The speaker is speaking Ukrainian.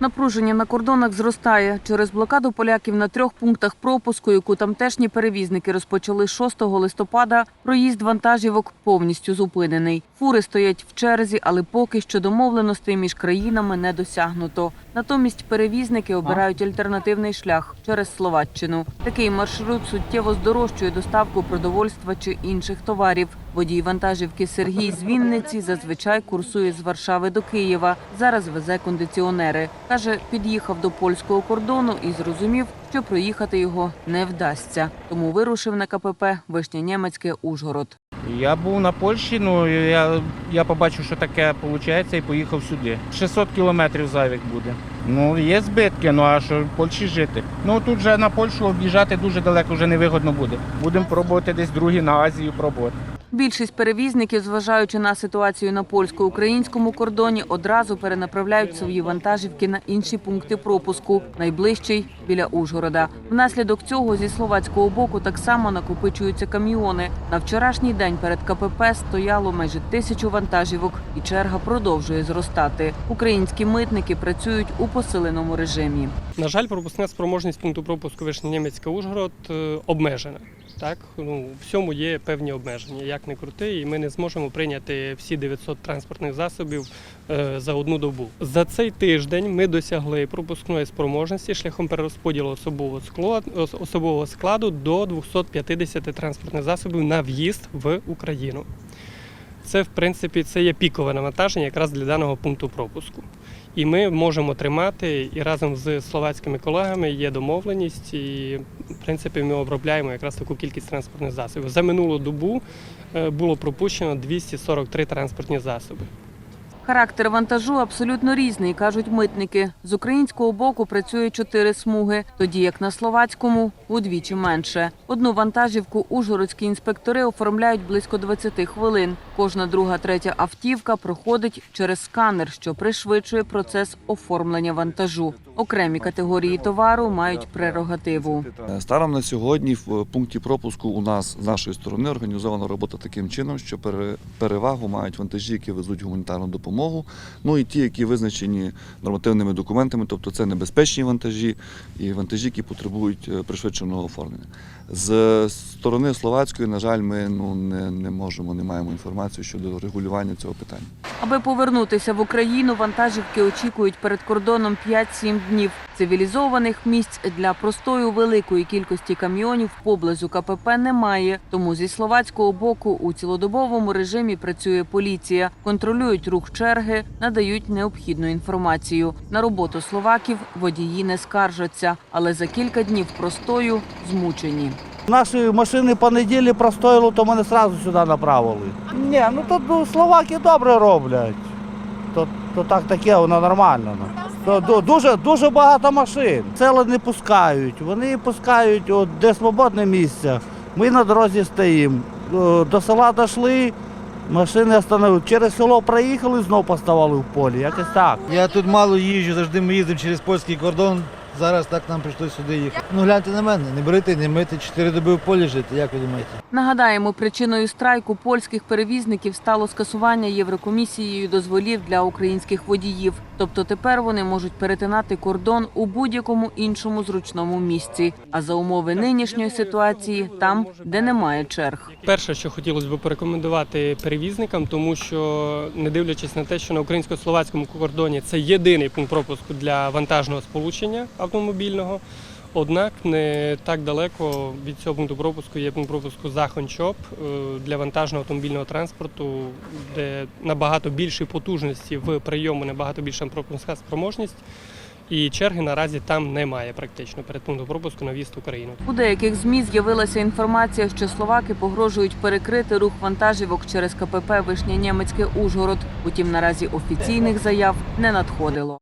Напруження на кордонах зростає. Через блокаду поляків на трьох пунктах пропуску, яку тамтешні перевізники розпочали 6 листопада, проїзд вантажівок повністю зупинений. Фури стоять в черзі, але поки що домовленостей між країнами не досягнуто. Натомість перевізники обирають альтернативний шлях через Словаччину. Такий маршрут суттєво здорожчує доставку продовольства чи інших товарів. Водій вантажівки Сергій з Вінниці зазвичай курсує з Варшави до Києва. Зараз везе кондиціонери. Каже, під'їхав до польського кордону і зрозумів, що проїхати його не вдасться. Тому вирушив на КПП Вишня Німецьке Ужгород. Я був на Польщі, ну я, я побачив, що таке виходить, і поїхав сюди. 600 кілометрів завік буде. Ну, є збитки, ну а що в Польщі жити? Ну тут вже на Польщу об'їжджати дуже далеко вже невигодно буде. Будемо пробувати десь другі на Азію пробувати. Більшість перевізників, зважаючи на ситуацію на польсько-українському кордоні, одразу перенаправляють свої вантажівки на інші пункти пропуску, найближчий біля Ужгорода. Внаслідок цього зі словацького боку так само накопичуються каміони. На вчорашній день перед КПП стояло майже тисячу вантажівок, і черга продовжує зростати. Українські митники працюють у посиленому режимі. На жаль, пропускна спроможність пункту пропуску Вишнянімецька Ужгород е, обмежена. Так, ну всьому є певні обмеження, як не крути, і ми не зможемо прийняти всі 900 транспортних засобів е, за одну добу. За цей тиждень ми досягли пропускної спроможності шляхом перерозподілу особового складу, особового складу до 250 транспортних засобів на в'їзд в Україну. Це, в принципі, це є пікове навантаження якраз для даного пункту пропуску. І ми можемо тримати і разом з словацькими колегами є домовленість, і в принципі ми обробляємо якраз таку кількість транспортних засобів. За минулу добу е, було пропущено 243 транспортні засоби. Характер вантажу абсолютно різний, кажуть митники. З українського боку працює чотири смуги, тоді як на словацькому удвічі менше. Одну вантажівку ужгородські інспектори оформляють близько 20 хвилин. Кожна друга, третя автівка проходить через сканер, що пришвидшує процес оформлення вантажу. Окремі категорії товару мають прерогативу. Станом на сьогодні в пункті пропуску у нас з нашої сторони організована робота таким чином, що пере- перевагу мають вантажі, які везуть гуманітарну допомогу. Ну і ті, які визначені нормативними документами, тобто це небезпечні вантажі і вантажі, які потребують е, пришвидшеного оформлення. З сторони словацької, на жаль, ми ну не, не можемо, не маємо інформації щодо регулювання цього питання. Аби повернутися в Україну, вантажівки очікують перед кордоном 5-7 днів. Цивілізованих місць для простою великої кількості камйонів поблизу КПП немає. Тому зі словацького боку у цілодобовому режимі працює поліція, контролюють рух черги, надають необхідну інформацію. На роботу словаків водії не скаржаться, але за кілька днів простою змучені. Наші машини по неділі простоїли, то мене одразу сюди направили. Ні, ну тут ну, словаки добре роблять. То, то так таке, воно нормально. Ну. То, ду- дуже, дуже багато машин. Села не пускають. Вони пускають, от, де свободне місце. Ми на дорозі стоїмо. Е, До села дійшли, машини остановили. Через село проїхали, знов поставали в полі. Якось так. Я тут мало їжджу, завжди ми їздимо через польський кордон. Зараз так нам прийшлося сюди їхати. Ну гляньте на мене, не брити, не мити, чотири доби в полі жити, як ви думаєте? Нагадаємо, причиною страйку польських перевізників стало скасування Єврокомісією дозволів для українських водіїв. Тобто тепер вони можуть перетинати кордон у будь-якому іншому зручному місці. А за умови нинішньої ситуації там, де немає черг. Перше, що хотілося б порекомендувати перевізникам, тому що не дивлячись на те, що на українсько-словацькому кордоні це єдиний пункт пропуску для вантажного сполучення автомобільного. Однак не так далеко від цього пункту пропуску є пункт пропуску Захончоп е, для вантажного автомобільного транспорту, де набагато більші потужності в прийому, набагато більша пропускна спроможність. І черги наразі там немає практично перед пунктом пропуску на в'їзд в Україну. У деяких змі з'явилася інформація, що словаки погрожують перекрити рух вантажівок через КПП Вишня Німецьке Ужгород. Утім, наразі офіційних заяв не надходило.